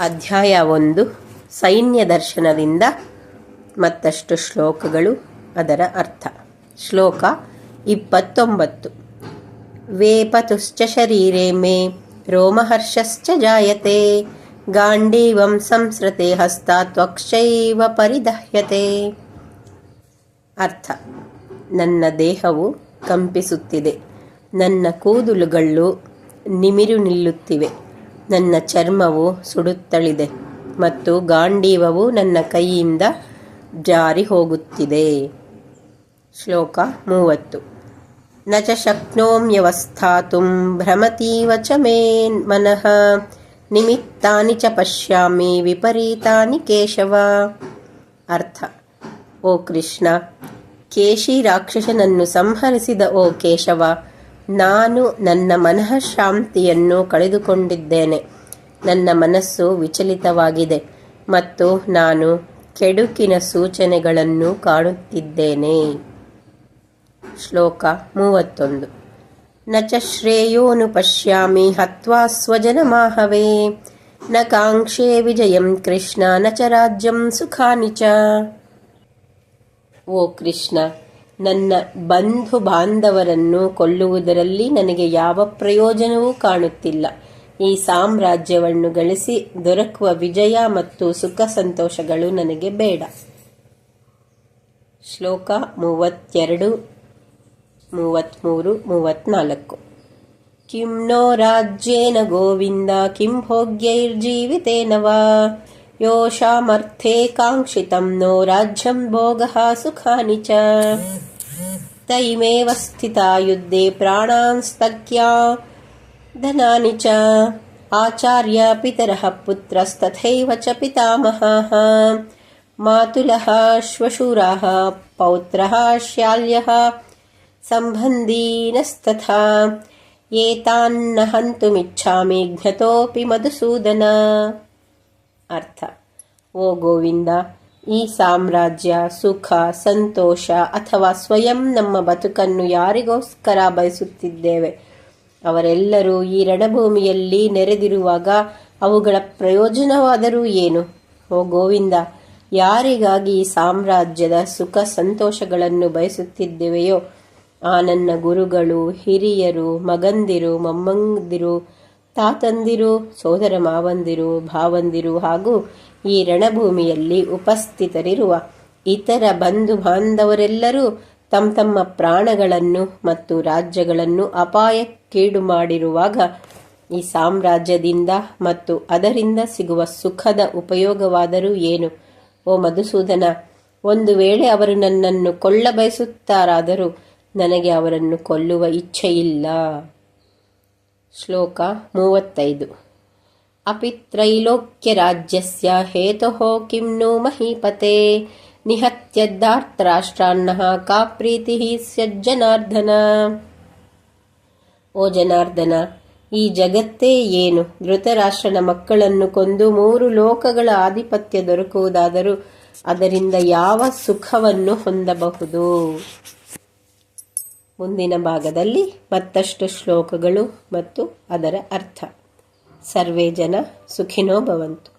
ಅಧ್ಯಾಯ ಒಂದು, ಸೈನ್ಯ ದರ್ಶನದಿಂದ ಮತ್ತಷ್ಟು ಶ್ಲೋಕಗಳು ಅದರ ಅರ್ಥ. ಶ್ಲೋಕ ಇಪ್ಪತ್ತೊಂಬತ್ತು. ವೇಪತುಶ್ಚ ಶರೀರೆ ಮೇ, ರೋಮಹರ್ಷಶ್ಚ ಜಾಯತೆ, ಗಾಂಡೀವಂ ಸಂಸ್ರತೆ ಹಸ್ತಾತ್ವಕ್ಷೈವ ಪರಿದಹ್ಯತೆ. ಅರ್ಥ. ನನ್ನ ದೇಹವು ಕಂಪಿಸುತ್ತಿದೆ. ನನ್ನ ಕೂದಲುಗಳು ನಿಮಿರು ನಿಲ್ಲುತ್ತಿವೆ. ನನ್ನ ಚರ್ಮವು ಸುಡುತ್ತಳಿದೆ ಮತ್ತು ಗಾಂಡೀವವು ನನ್ನ ಕೈಯಿಂದ ಜಾರಿ ಹೋಗುತ್ತಿದೆ ಶ್ಲೋಕ ಮೂವತ್ತು. ನ ಚ ಶಕ್ನೋಮ್ಯವಸ್ಥಾತು ಭ್ರಮತೀವ ಚ ಮೇ ಮನಃ. ನಿಮಿತ್ತಾನಿ ಚ ಪಶ್ಯಾಮಿ ವಿಪರೀತಾನಿ ಕೇಶವ. ಅರ್ಥ. ಓ ಕೃಷ್ಣ, ಕೇಶಿ ರಾಕ್ಷಸನನ್ನು ಸಂಹರಿಸಿದ ಓ ಕೇಶವ ನಾನು ನನ್ನ ಮನಃಶಾಂತಿಯನ್ನು ಕಳೆದುಕೊಂಡಿದ್ದೇನೆ. ನನ್ನ ಮನಸ್ಸು ವಿಚಲಿತವಾಗಿದೆ ಮತ್ತು ನಾನು ಕೆಡುಕಿನ ಸೂಚನೆಗಳನ್ನು ಕಾಣುತ್ತಿದ್ದೇನೆ. ಶ್ಲೋಕ ಮೂವತ್ತೊಂದು. ನ ಚ ಶ್ರೇಯೋನು ಪಶ್ಯಾಮಿ ಹತ್ವಾ ಸ್ವಜನಮಾಹವೇ ನ ಕಾಂಕ್ಷೆ ವಿಜಯಂ ಕೃಷ್ಣ ನ ಚ ರಾಜ್ಯಂ ಸುಖಾನಿ ಚ. ಓ ಕೃಷ್ಣ ನನ್ನ ಬಂಧು ಬಾಂಧವರನ್ನು ಕೊಲ್ಲುವುದರಲ್ಲಿ ನನಗೆ ಯಾವ ಪ್ರಯೋಜನವೂ ಕಾಣುತ್ತಿಲ್ಲ. ಈ ಸಾಮ್ರಾಜ್ಯವನ್ನು ಗಳಿಸಿ ದೊರಕುವ ವಿಜಯ ಮತ್ತು ಸುಖ ಸಂತೋಷಗಳು ನನಗೆ ಬೇಡ. ಶ್ಲೋಕ ಮೂವತ್ತೆರಡು, ಮೂವತ್ತ್ಮೂರು ಮೂವತ್ನಾಲ್ಕು ಕಿಂ ನೋ ರಾಜ್ಯೇನ ಗೋವಿಂದ, ಕಿಂ ಭೋಗ್ಯೈರ್ಜೀವಿತೇನ ವಾ? ಯೋಷಾಮರ್ಥೇ ಕಾಂಕ್ಷಿತಂ, ನೋ ರಾಜ್ಯಂ ಭೋಗಃ ಸುಖಾನಿ ಚ. तैमेव स्थिता युद्धे प्राणांस्तक्या धनानि च आचार्य पितरः पुत्रस्तथैव च पितामहः। मातुलः श्वशुराः पौत्रः श्याल्यः सम्बन्धीनस्तथा। एतान्न हन्तुमिच्छामि घ्नतोऽपि मधुसूदन। अर्थ। ओ गोविन्द ಈ ಸಾಮ್ರಾಜ್ಯ ಸುಖ, ಸಂತೋಷ ಅಥವಾ ಸ್ವಯಂ ನಮ್ಮ ಬದುಕನ್ನು ಯಾರಿಗೋಸ್ಕರ ಬಯಸುತ್ತಿದ್ದೇವೆ? ಅವರೆಲ್ಲರೂ ಈ ರಣಭೂಮಿಯಲ್ಲಿ ನೆರೆದಿರುವಾಗ ಅವುಗಳ ಪ್ರಯೋಜನವಾದರೂ ಏನು? ಓ ಗೋವಿಂದ, ಯಾರಿಗಾಗಿ ಈ ಸಾಮ್ರಾಜ್ಯದ ಸುಖ, ಸಂತೋಷಗಳನ್ನು ಬಯಸುತ್ತಿದ್ದೇವೆಯೋ? ಆ ನನ್ನ ಗುರುಗಳು, ಹಿರಿಯರು, ಮಗಂದಿರು, ಮೊಮ್ಮಂದಿರು ತಾತಂದಿರು, ಸೋದರ ಮಾವಂದಿರು, ಭಾವಂದಿರು ಹಾಗೂ ಈ ರಣಭೂಮಿಯಲ್ಲಿ ಉಪಸ್ಥಿತರಿರುವ ಇತರ ಬಂಧು ಬಾಂಧವರೆಲ್ಲರೂ ತಮ್ಮ ತಮ್ಮ ಪ್ರಾಣಗಳನ್ನು ಮತ್ತು ರಾಜ್ಯಗಳನ್ನು ಅಪಾಯಕ್ಕೀಡು ಮಾಡಿರುವಾಗ ಈ ಸಾಮ್ರಾಜ್ಯದಿಂದ ಮತ್ತು ಅದರಿಂದ ಸಿಗುವ ಸುಖದ ಉಪಯೋಗವಾದರೂ ಏನು? ಓ ಮಧುಸೂದನ, ಒಂದು ವೇಳೆ ಅವರು ನನ್ನನ್ನು ಕೊಳ್ಳ ಬಯಸುತ್ತಾರಾದರೂ ನನಗೆ ಅವರನ್ನು ಕೊಲ್ಲುವ ಇಚ್ಛೆಯಿಲ್ಲ. ಶ್ಲೋಕ ಮೂವತ್ತೈದು. ಅಪಿತ್ರೈಲೋಕ್ಯರಾಜ್ಯಸ್ಯ ಹೇತುಃ ಕಿಂ ನು ಮಹೀಪತೆ ನಿಹತ್ಯದ್ದಾರ್ಥರಾಷ್ಟ್ರಾನ್ನ ಕಾ ಪ್ರೀತಿ ಸ್ಯಜ್ಜನಾರ್ದನ. ಓ ಜನಾರ್ದನ, ಈ ಜಗತ್ತೇ ಏನು? ಧೃತರಾಷ್ಟ್ರನ ಮಕ್ಕಳನ್ನು ಕೊಂದು ಮೂರು ಲೋಕಗಳ ಆಧಿಪತ್ಯ ದೊರಕುವುದಾದರೂ ಅದರಿಂದ ಯಾವ ಸುಖವನ್ನು ಹೊಂದಬಹುದು? ಮುಂದಿನ ಭಾಗದಲ್ಲಿ ಮತ್ತಷ್ಟು ಶ್ಲೋಕಗಳು ಮತ್ತು ಅದರ ಅರ್ಥ. ಸರ್ವೇ ಜನ ಸುಖಿನೋ ಭವಂತು.